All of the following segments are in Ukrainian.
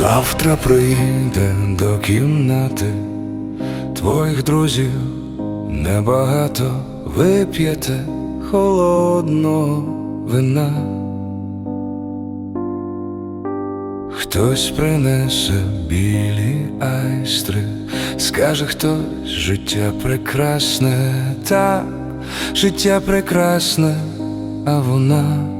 завтра прийде до кімнати, твоїх друзів небагато. Вип'єте холодного вина. Хтось принесе білі айстри, скаже хтось життя прекрасне, так, життя прекрасне, а вона,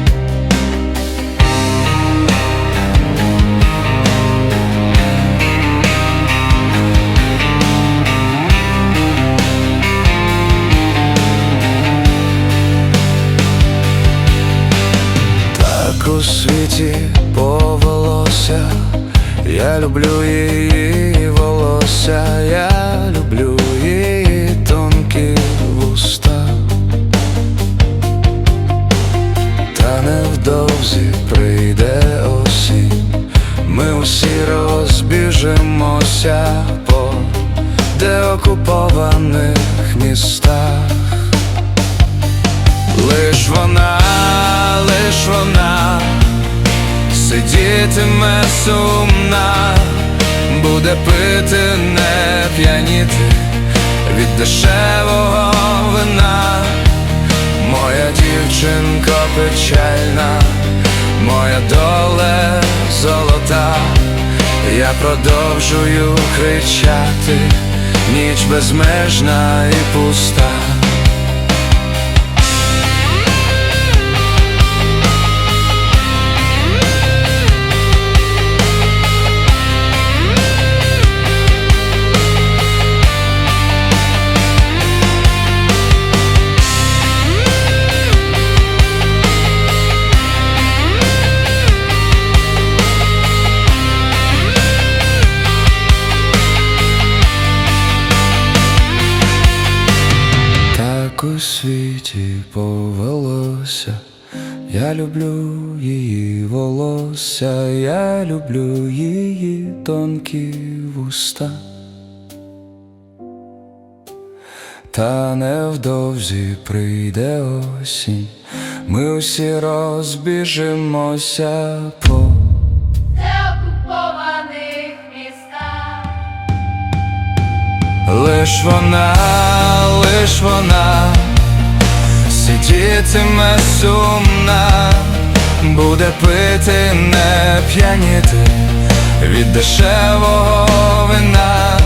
У світі повелося, я люблю її волосся, я люблю її тонкі вуста. Та невдовзі прийде осінь, ми усі розбіжимося по деокупованих містах. Лиш вона, лиш вона сидітиме сумна, буде пити, не п'яніти від дешевого вина. Моя дівчинко печальна, моя доля золота, я продовжую кричати, ніч безмежна і пуста. Так у світі повелося, я люблю її волосся, я люблю її тонкі вуста. Та невдовзі прийде осінь, ми усі розбіжимося по деокупованих містах. Лиш вона, лиш вона сидітиме сумна, буде пити, не п'яніти від дешевого вина.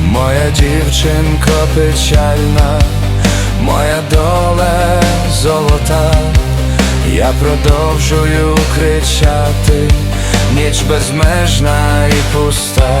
Моя дівчинко печальна, моя доля золота, я продовжую кричати, ніч безмежна і пуста.